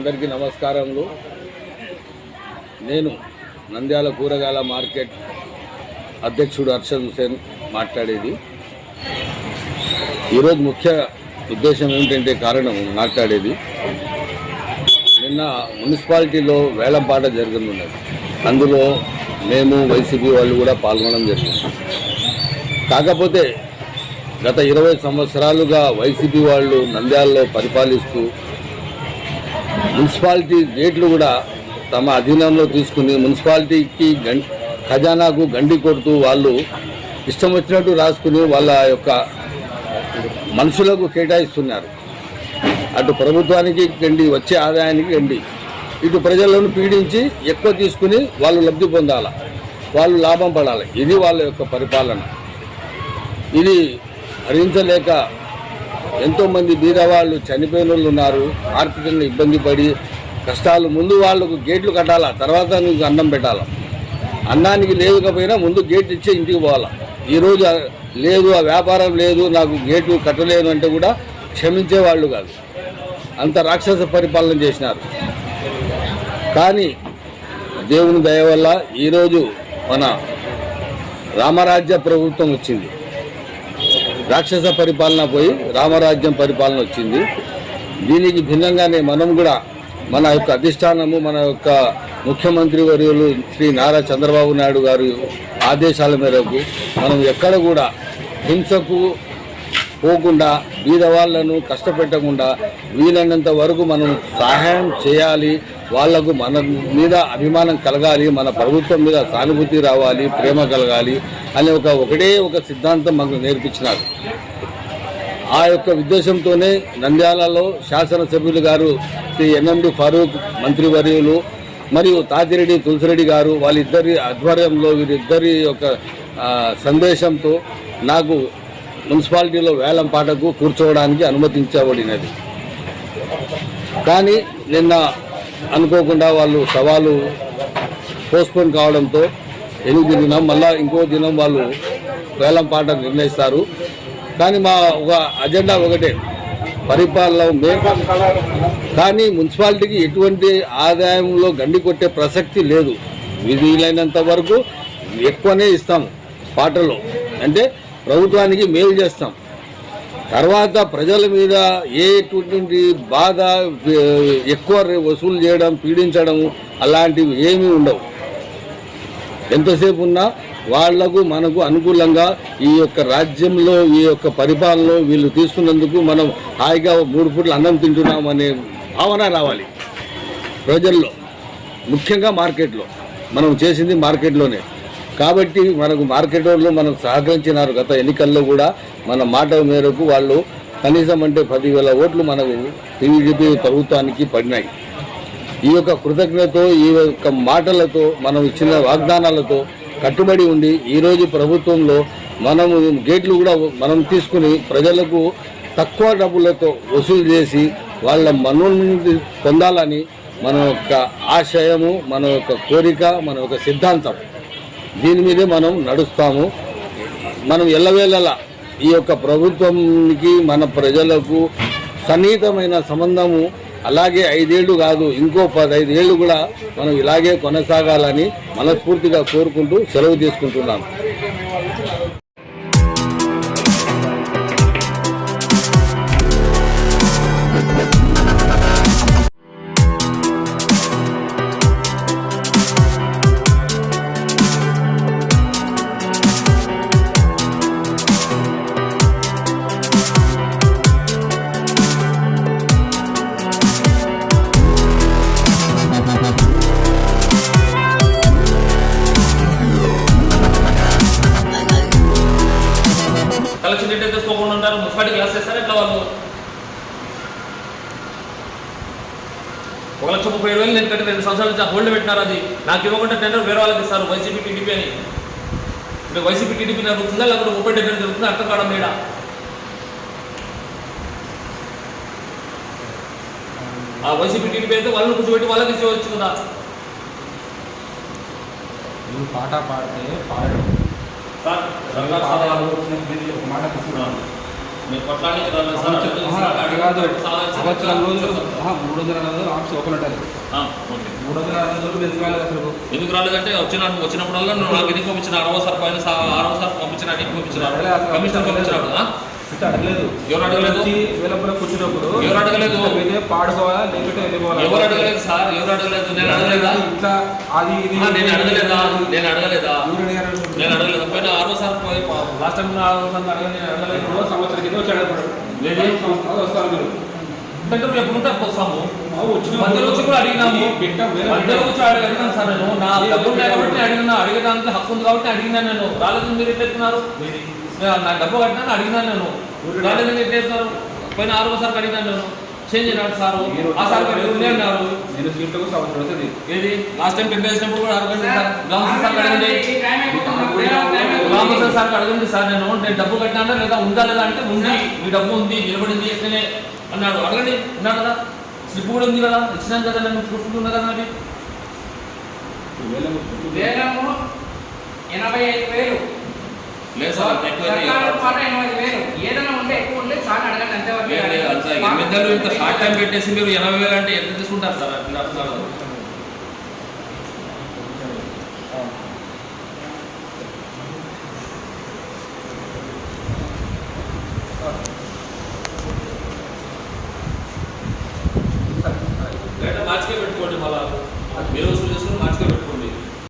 అందరికీ నమస్కారములు. నేను నంద్యాల కూరగాయల మార్కెట్ అధ్యక్షుడు అర్షద్ హుసేన్ మాట్లాడేది. ఈరోజు ముఖ్య ఉద్దేశం ఏమిటంటే కారణం మాట్లాడేది. నిన్న మున్సిపాలిటీలో వేలంపాట జరుగుతున్నది. అందులో మేము వైసీపీ వాళ్ళు కూడా పాల్గొనడం జరిగింది. కాకపోతే గత ఇరవై సంవత్సరాలుగా వైసీపీ వాళ్ళు నంద్యాలలో పరిపాలిస్తూ మున్సిపాలిటీ గేట్లు కూడా తమ అధీనంలో తీసుకుని మున్సిపాలిటీకి గం ఖజానాకు గండి కొడుతూ వాళ్ళు ఇష్టం వచ్చినట్టు రాసుకుని వాళ్ళ యొక్క మనుషులకు కేటాయిస్తున్నారు. అటు ప్రభుత్వానికి గండి వచ్చే ఆదాయానికి గండి. ఇటు ప్రజలను పీడించి ఎక్కువ తీసుకుని వాళ్ళు లబ్ధి పొందాల. వాళ్ళు లాభం పడాలి. ఇది వాళ్ళ యొక్క పరిపాలన. ఇది భరించలేక ఎంతోమంది బీదవాళ్ళు చనిపోయిన వాళ్ళు ఉన్నారు. ఆర్థికంగా ఇబ్బంది పడి కష్టాలు ముందు వాళ్ళకు గేట్లు కట్టాలా? తర్వాత నీకు అన్నం పెట్టాలా? అన్నానికి లేకపోయినా ముందు గేట్ ఇచ్చే ఇంటికి పోవాలా? ఈరోజు లేదు ఆ వ్యాపారం లేదు నాకు గేటు కట్టలేను అంటే కూడా క్షమించే వాళ్ళు కాదు. అంత రాక్షస పరిపాలన చేసినారు. కానీ దేవుని దయ వల్ల ఈరోజు మన రామరాజ్య ప్రభుత్వం వచ్చింది. రాక్షస పరిపాలన పోయి రామరాజ్యం పరిపాలన వచ్చింది. దీనికి భిన్నంగానే మనం కూడా మన యొక్క అధిష్టానము మన యొక్క ముఖ్యమంత్రి వర్యులు శ్రీ నారా చంద్రబాబు నాయుడు గారి ఆదేశాల మేరకు మనం ఎక్కడ కూడా హింసకు పోకుండా బీదవాళ్ళను కష్టపెట్టకుండా వీలైనంత వరకు మనం సహాయం చేయాలి వాళ్ళకు మన మీద అభిమానం కలగాలి మన ప్రభుత్వం మీద సానుభూతి రావాలి ప్రేమ కలగాలి అనే ఒక ఒకటే ఒక సిద్ధాంతం మనకు నేర్పించినారు. ఆ యొక్క ఉద్దేశంతోనే నంద్యాలలో శాసనసభ్యులు గారు శ్రీ ఎన్ఎండి ఫారూక్ మంత్రివర్యులు మరియు తాతిరెడ్డి తులసిరెడ్డి గారు వాళ్ళిద్దరి ఆధ్వర్యంలో వీరిద్దరి యొక్క సందేశంతో నాకు మున్సిపాలిటీలో వేలం పాటకు కూర్చోవడానికి అనుమతించబడినది. కానీ నిన్న అనుకోకుండా వాళ్ళు సవాలు పోస్ట్పోన్ కావడంతో ఎనిమిది దినం మళ్ళా ఇంకో దినం వాళ్ళు వేలం పాట నిర్ణయిస్తారు. కానీ మా ఒక అజెండా ఒకటే పరిపాలన మే కానీ మున్సిపాలిటీకి ఎటువంటి ఆదాయంలో గండి కొట్టే ప్రసక్తి లేదు. వీలైనంత వరకు ఎక్కువనే ఇస్తాము పాటలో. అంటే ప్రభుత్వానికి మేలు చేస్తాం. తర్వాత ప్రజల మీద ఏటువంటి బాధ ఎక్కువ రే- వసూలు చేయడం పీడించడం అలాంటివి ఏమీ ఉండవు. ఎంతసేపు ఉన్నా వాళ్ళకు మనకు అనుకూలంగా ఈ యొక్క రాజ్యంలో ఈ యొక్క పరిపాలనలో వీళ్ళు తీసుకున్నందుకు మనం హాయిగా మూడు పూట్లు అన్నం తింటున్నాం అనే భావన రావాలి. ప్రజల్లో ముఖ్యంగా మార్కెట్లో మనం చేసింది మార్కెట్లోనే. కాబట్టి మనకు మార్కెట్ వాళ్ళు మనకు సహకరించినారు గత ఎన్నికల్లో కూడా. మన మాట మేరకు వాళ్ళు కనీసం అంటే పదివేల ఓట్లు మనకు టీడీపీ ప్రభుత్వానికి పడినాయి. ఈ యొక్క కృతజ్ఞతతో ఈ యొక్క మాటలతో మనం ఇచ్చిన వాగ్దానాలతో కట్టుబడి ఉండి ఈరోజు ప్రభుత్వంలో మనము గేట్లు కూడా మనం తీసుకుని ప్రజలకు తక్కువ డబ్బులతో వసూలు చేసి వాళ్ళ మనోని పొందాలని మన యొక్క ఆశయము మన యొక్క కోరిక మన యొక్క సిద్ధాంతం. దీని మీదే మనం నడుస్తాము. మనం ఎల్లవేళలా ఈ యొక్క ప్రభుత్వంకి మన ప్రజలకు సన్నిహితమైన సంబంధము అలాగే ఐదేళ్ళు కాదు ఇంకో పదైదేళ్ళు కూడా మనం ఇలాగే కొనసాగాలని మనస్ఫూర్తిగా కోరుకుంటూ సెలవు తీసుకుంటున్నాను ఉంటారు మున్సిపాలిటీ క్లాస్ చేస్తారు ఎట్లా వాళ్ళు? ఒక లక్ష ముప్పై ఏడు వేలు నేను కట్టి రెండు సంవత్సరాల నుంచి హోల్డ్ పెట్టినారు అది. నాకు ఇవ్వకుండా టెండర్ వేరే వాళ్ళకి ఇస్తారు వైసీపీ టీడీపీ అని. ఇప్పుడు వైసీపీ టీడీపీ జరుగుతుందా లేకపోతే ముప్పై టెండర్ జరుగుతుందా? అర్థం కావడం లేడా ఆ వైసీపీ టీడీపీ అయితే వాళ్ళని కూర్చోబెట్టి వాళ్ళకి ఇచ్చేవచ్చు కదా. నువ్వు పాట పాడితే పాడడం. సార్ దీనికి ఒక మాట తీసుకున్నాను సంవత్సరం రోజులు మూడు వందల రోజులు ఆఫీస్ ఓపెన్ ఉంటుంది. మూడు వందల రోజులు ఎందుకు రాలేదు అసలు? ఎందుకు రాలేదంటే వచ్చిన వచ్చినప్పుడల్లా నువ్వు నాకు ఎందుకు పంపించిన? అరవై సార్ పైన అరవై సార్ పంపించిన నీకు పంపించిన. కమిషనర్ పంపించినాడు అడగలేదు. ఎవరు అడగలేదు? వేలపురం కూర్చున్నప్పుడు ఎవరు అడగలేదు? పాడుకోవాలా? లేకుంటే వెళ్ళిపోవాలా ఎవరు అడగలేదు సార్? ఎవరు అడగలేదు? నేను అడగలేదా? ఇట్లా అది నేను అడగలేదా? నేను అడగలేదా ఎవరు అడిగారు? నేను అడగలేదు పైన ఆరో సార్ పోయి లాస్ట్ టైం అడగలేదు సంవత్సరం కింద వచ్చి అడగడు లేదు. వస్తారు మీరు. నువ్వు ఎప్పుడు ఉంటే అప్పుడు వస్తాము. మధ్యలో వచ్చి కూడా అడిగినాము. మధ్యలో వచ్చి అడిగి అడిగినాను సార్ నేను నా డబ్బులు ఉన్నాయి కాబట్టి అడిగినా అడిగడానికి హక్కు ఉంది కాబట్టి అడిగినాను నేను. రాలేదు మీరు ఎట్లా ఎత్తున్నారు నేను నా డబ్బు కట్టినాను అడిగినాను నేను. రాలేదని ఎట్లా ఎత్తున్నారు పైన ఆరో సార్ అడిగినాను నేను. చేంజ్ అయినాడు సార్. ఆ సార్ నేను సీట్లకు సంవత్సరం అవుతుంది ఏది? లాస్ట్ టైం టెన్ వేసినప్పుడు కూడా అడగండి సార్ రామకృష్ణ సార్ అడగండి రామకృష్ణ సార్ అడగండి సార్ నేను నేను డబ్బు కట్టినా లేదా ఉందా లేదా అంటే ఉంది. మీ డబ్బు ఉంది నిలబడింది ఎట్లనే? అన్నాడు. అడగండి ఉన్నాడు కదా? స్లిప్ కూడా ఉంది కదా? ఇచ్చినాను కదా నేను ప్రూఫ్ ఉంది కదా. వేలము ఎనభై ఐదు వేలు. లేదు సార్ ఎనభై వేలు ఉంటే ఎక్కువ ఉంటే చాలా అడగండి అంతవరకు లేదు, లేదు, మధ్యలో ఇంత షార్ట్ టైం పెట్టేసి మీరు ఎనభై వేలు అంటే ఎంత తీసుకుంటారు సార్? అట్లా